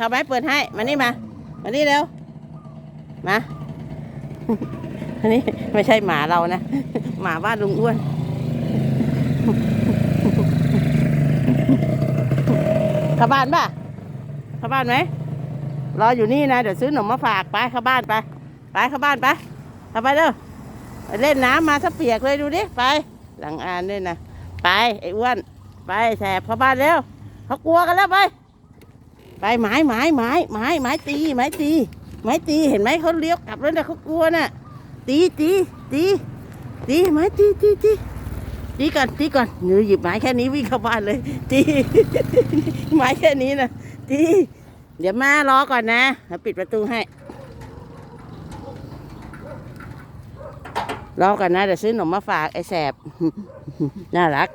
เข้าไปเปิดให้ มานี่มา มานี่เร็ว มา อันนี้ไม่ใช่หมาเรานะ หมาบ้านลุงอ้วน เข้าบ้านป่ะ เข้าบ้านไหม รออยู่นี่นะ เดี๋ยวซื้อขนมมาฝากไป เข้าบ้านไป ไปเข้าบ้านไปเข้าไปเด้อเล่นน้ำมาซะเปียกเลยดูดิ ไป หลังอ่านด้วยนะ ไปไอ้อ้วน ไปแสบเข้าบ้านเร็วเขากลัวกันแล้วไป ไปไม้ไม้ไม้ไม้ไม้ตีไม้ตีไม้ตีเห็นไหมเขาเลี้ยวกลับแล้วนะเขากลัวน่ะ ตีตีตีตีไม้ตีตีตีตีก่อนตีก่อนหนูหยิบไม้แค่นี้วิ่งเข้าบ้านเลย ตีไม้แค่นี้นะตีเดี๋ยวแมารอก่อนนะเดี๋ยวปิดประตูให้รอก่อนนะเดี๋ยวซื้อขนมมาฝากไอ้แสบน่ารัก